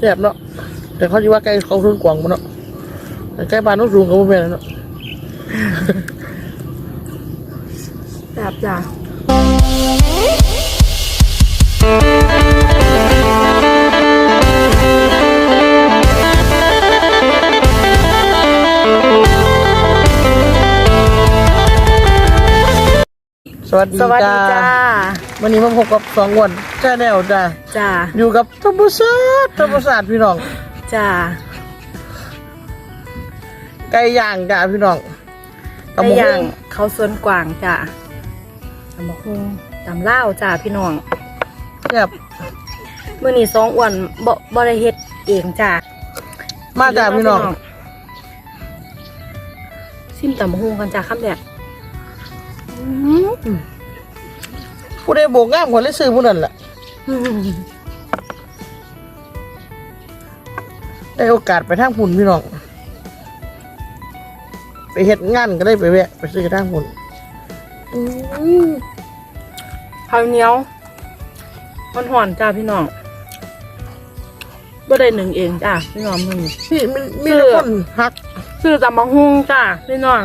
แซ่บเนาะแต่เขาดีว่าใกล้เขาทุนกว่างมันเนาะแต่ใกล้บ้านน้องสูงก็ไม่เป็นไรเนาะแบบจ้ะ สวัสดีสวัสดีจ้าจ้า วันนี้มาพบกับสองวันแช่แนวจ้าจ้าอยู่กับธรรมศาสตร์ธรรมศาสตร์พี่น้องจ้าไก่ย่างจ้าพี่น้องไก่ย่างเขาสวนกวางจ้าตำบักฮุงตำล่าวจ้าพี่น้องแซ่บมื้อนี้สองอ้วนบ่บ่ได้เฮ็ดเองจ้ามาจ้าพี่น้องซิมตำบักฮุงกันจ้าคำแรกอืม ผู้ใดโบกงามคนเลยซื้อผู้นั้นแหละอืมได้โอกาสไปทางพุ่นพี่น้อง ไปเฮ็ดงานก็ได้ไปแวะ ไปซื้อทางพุ่นอืมข้าวเหนียวมันหอนๆจ้าพี่น้องบ่ได้หนึ่งเองจ้าพี่น้องมื้อนี้พี่มีมีซื้อแต่คนฮัก ซื้อตำบักฮุงจ้าพี่น้อง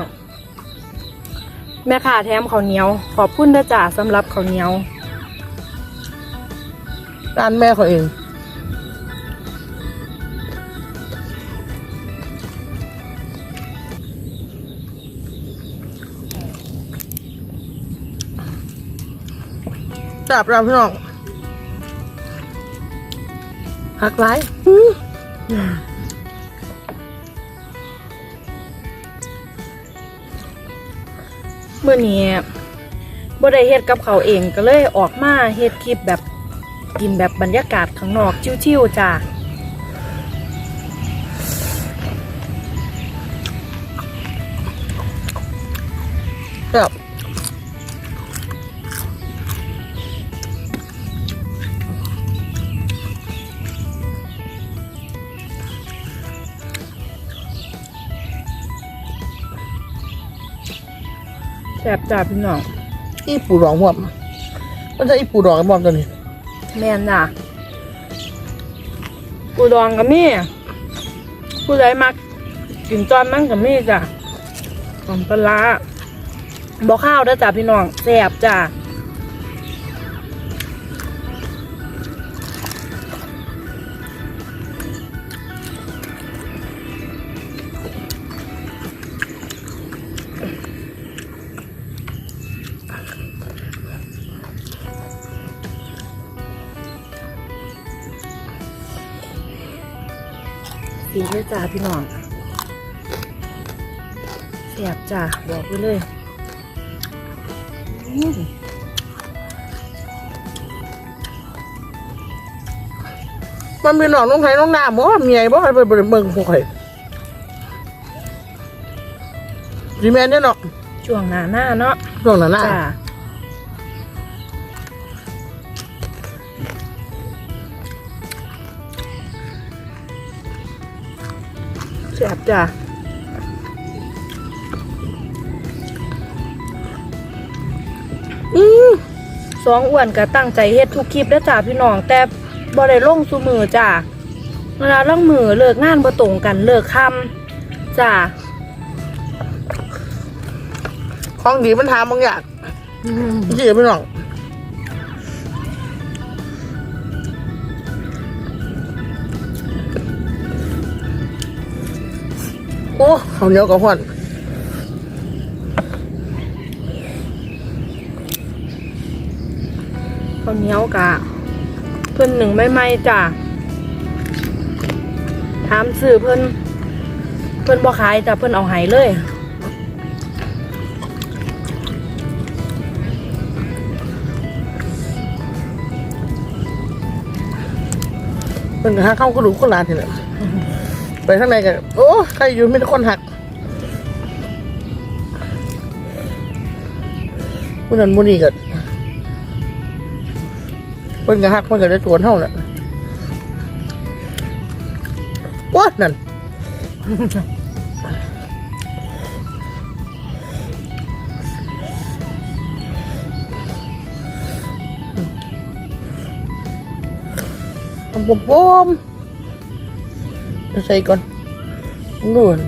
แม่ค้าแถมข้าวเหนียว ขอบคุณนะจ้าสำหรับข้าวเหนียว ร้านแม่เขาเอง จับเราพี่น้องหักไรอื้ เมื่อนี้บ่ได้เฮ็ดกับเขาเองก็เลยออกมาเฮ็ดคลิปแบบกินแบบบรรยากาศข้างนอกชิวๆจ้าแบบ ซ่บจ้าพี่น้องอีปูดองหวมมันจะอีปูดองกันบอมตัวนี้แม่นจ้าปูดองก็มีผู้ใดมักกินตอนมันก็มีจ้ะหอมปลาร้าบ่ข้าวเด้อจ้าพี่น้องแซ่บจ้า สีเลยจ้าพี่น้องแสบจ้าบอกไปเลยอื้อมันมีหนองน้องไข่น้องหน้าบ่มีไงบ่ใครไปเบิ่งพวกใครดีแมนเนี่ยเนาะช่วงหน้าหน้าเนาะช่วงนั้นน่ะจ้า จ้าอือสองอ้วนก็ตั้งใจเฮ็ดทุกคลิปแล้วจ้าพี่น้องแต่บ่ได้ลงซุมือจ้าเวลาล่องมือเลิกงานบ่ตรงกันเลิกค่ำจ้าของดีมันทำบางอย่างอืม เจี๋ยพี่น้อง โอ้ข้าวเหนียวกับหวานข้าวเหนียวกะเพิ่นหนึ่งไม่ไม่จ้ะถามซื้อเพิ่นเพิ่นบ่ขายจ้ะเพิ่นเอาหายเลยเป็นหาเข้ากระดูกคนลานทีละ ไปข้างในกันโอ้ใครอยู่ม่ได้คนหักผู้นั้นผู้นี้กันเพิ่นก็หักเพิ่นก็ได้ตัวเท่าน่ะว้านั่นปมปม ใส่ก่อนนู่น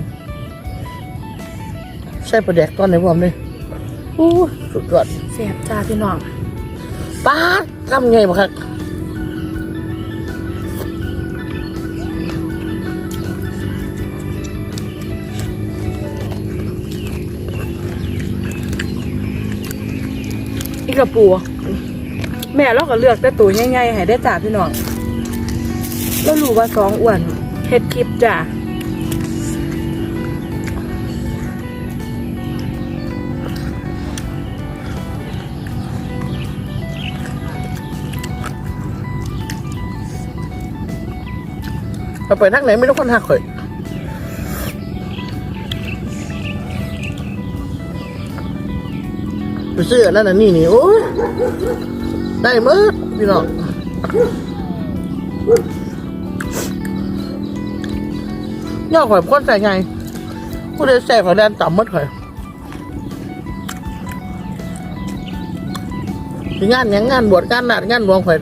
ใส่ปลาแดกตอนไหนพร้อมเลยอู้สุดยอดแซ่บจ้าพี่น้องป้าดทำไงบ้างครับอีกกระปูแม่เราก็เลือกแต่ตัวใหญ่ๆให้ได้จ้าพี่น้องแล้วรู้ว่าสองอ้วน เฮ็ดคลิปจ้าเราไปทางไหนไม่ต้องคนหักเลยไปซื้ออันนั่นนนี่นี่โอ้ยได้หมดพี่น้อง ย่อข่อยพ้นใส่ไงผู้ใดแสบข่อยแดนต่ำหมดข่อยสิงานหยังงานบวชงานนาดงานหลวงข่อย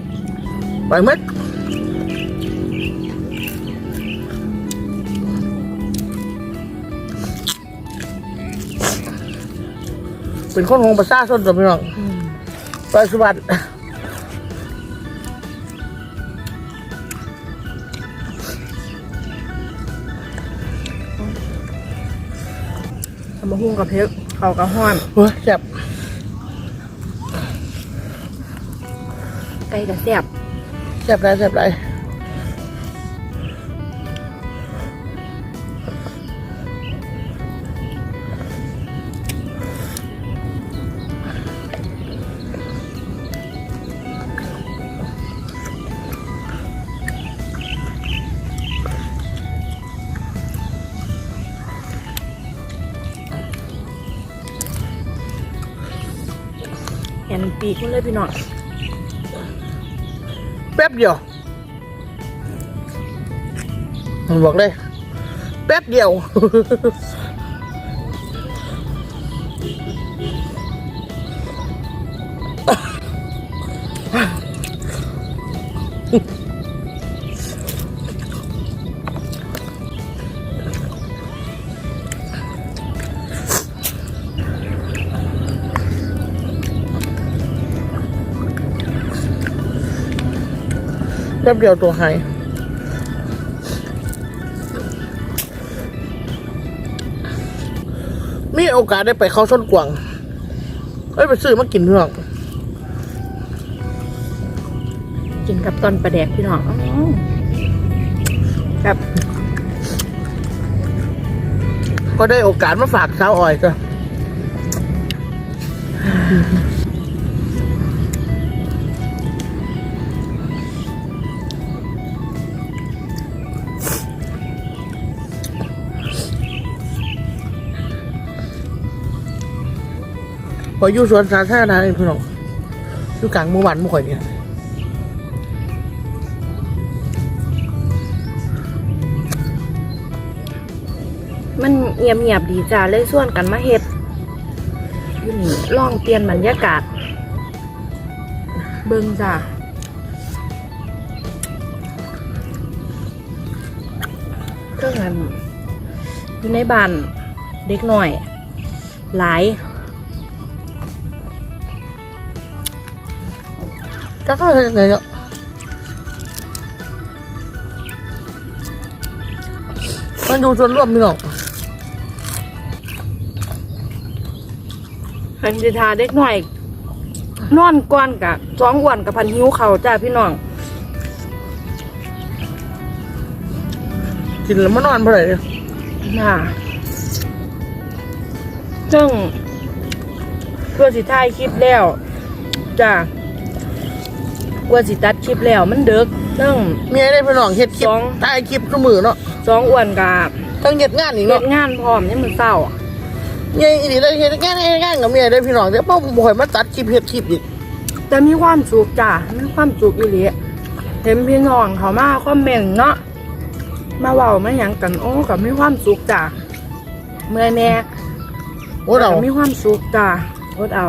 ไปหมดเป็นคนของประชาชนตัวพี่น้องไปสุบัติ มาหุ้งกับเพชรเขากับห้อนเฮ้ยแซ่บไก่กับแซ่บแซ่บไรแซ่บไร ปีกมันเลยพี่น้องแป๊บเดียวมันบอกเลย แป๊บเดียว ป๊บเดียวตัวหายมีโอกาสได้ไปเข้าส้นกวางเอ้ยไปซื้อมากินเพื่อนกินกับตอนปลาแดกพี่น้องอื้อครับ ก็ได้โอกาสมาฝากสาวอ่อยจ้ พออยู่สวนสาธารณะนี่พี่น้องอยู่กลางหมู่บ้านหมู่ข่อยเนี่ยมันเงียบเงียบๆดีจ้าเลยส่วนกันมาเฮ็ดอยู่นี่ลองเปลี่ยนบรรยากาศ เบิ่งจ้าเครื่องอันอยู่ในบ้านเด็กหน่อย หลาย ก็ก็เลยไงเนาะมันอยู่ส่วนร่วมพี่น้องพันธิทาเด็กหน่อย นอนก้อนกับสองอ้วนกับพันหิวเขาวจ้าพี่น้อง กินแล้วมานอนเมื่อไหร่เนี่ยน่ะซึ่งเพื่อสิถ่ายคลิปแล้วจ้า เพื่อสิตัดคลิปแล้วมันเดึกซึ่งเมียได้พี่น้องเฮ็ดคลิปสอง ถ่ายคลิปทุกมือเนาะสองอ้วนกับต้องเฮ็ดงานอีกเฮ็เนาะดงานพร้อมยังมือเศร้าเมียอีนี่ได้เฮ็ดงานเฮ็ดงานกับเมียได้พี่น้องเดี๋ยวพ่อบ่อยมาตัดคลิปเฮ็ดคลิปอีกแต่มีความสุขจ้ามีความสุขอยู่เลยเห็นพี่น้องเขามาคอมเมนต์เนาะมาเว้ามาหยังกันโอ้กับมีความสุขจ้าเมื่อยแน่โอ้เราแต่มีความสุขจ้าอดเอา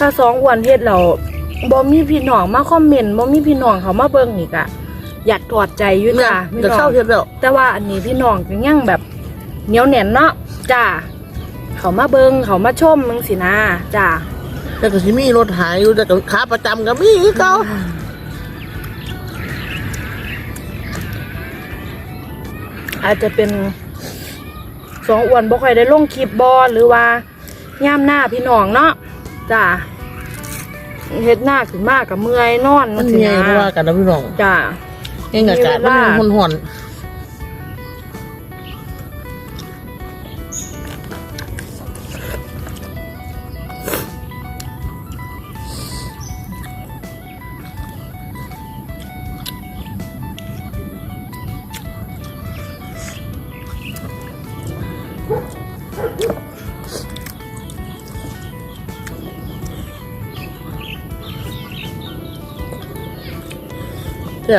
ถ้าสองอ้วนเฮ็ดเราบ่มีพี่น้องมาคอมเมนต์บ่มีพี่น้องเขามาเบิ่งนี่กะอยากถอดใจอยู่เนี่ยจ้าพี่จะน้อเข้างเฮ็ดแล้วแต่ว่าอันนี้พี่น้องก็ยังแบบเหนียวแน่นเนาะจ้าเขามาเบิงเขามาชมมึงสินะจ้าแต่ก็สิมีรถหายอยู่แต่ก็ขาประจำก็มีคือเก่าอาจจะเป็นสองอ้วนบ่ค่อยได้ลงคลิปบอหรือว่าย่ามหน้าพี่น้องเนาะ จ้าเฮ็ดหน้าขึ้นมากกับเมื่อยนอนมันสิมีไงนะเพราะว่ากันนะพี่น้องจ้าเองอากาศมีเวมันลาห่อน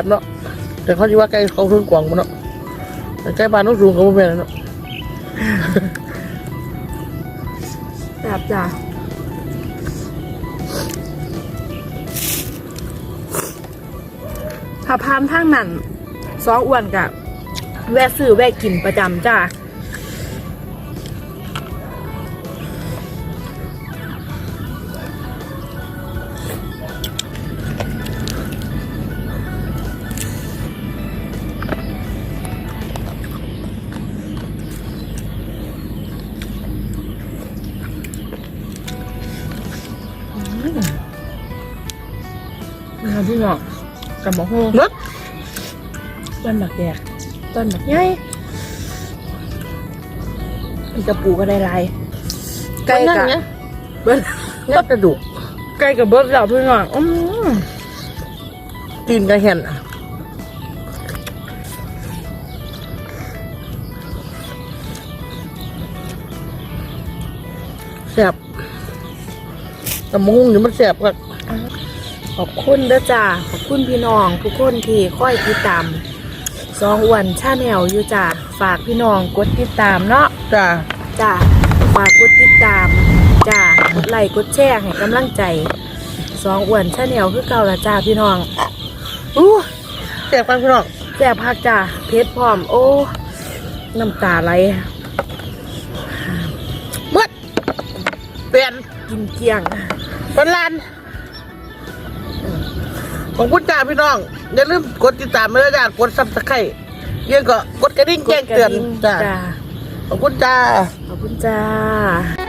บเนาะแต่เขาจะว่าใกล้เขาทุนกว่างมันเนาะแต่ใกล้บ้านต้องสูงเขาไม่เป็นเนาะแบบจ้าถ้าพามทางนั้นซออ้วนกับแวะซื้อแวะกินประจำจ้า นะครับพี่น้องกับหมกฮูเบิดต้นหมักแดกต้นหมักใหญ่มีกระปูก็ได้หลายไก่นั่นกับไงเบิ้ลงับกระดูกไก่กับเบิ้ลแล้วพี่น้องอืมตีนกระเห็นแซ่บแต่มุ้งนี่มันแซ่บกับ ขอบคุณเด้อจ้าขอบคุณพี่น้องทุกคนที่คอยติดตามสองอ้วนชาแนลอยู่จ้าฝากพี่น้องกดติดตามเนาะจ้าจ้าฝากกดติดตามจ้ากดไลค์กดแชร์ให้กำลังใจสองอ้วนชาแนลคือเก่าละจ้าพี่น้องอู้แซ่บกันพี่น้องแซ่บพักจ้าเพชรพร้อม โอ้น้ำตาไหลเบิดเปลี่ยนกินเกลี้ยงเป็นลาน ของคุณจ้าพี่น้อง อย่าลืมกดติดตามไม่ได้จ้ากดซับสไครต์ยังก็กดกระดิ่งแจ้งเตือนกดกระดิ่งจ้าจ้าขอบคุณจ้าขอบคุณจ้า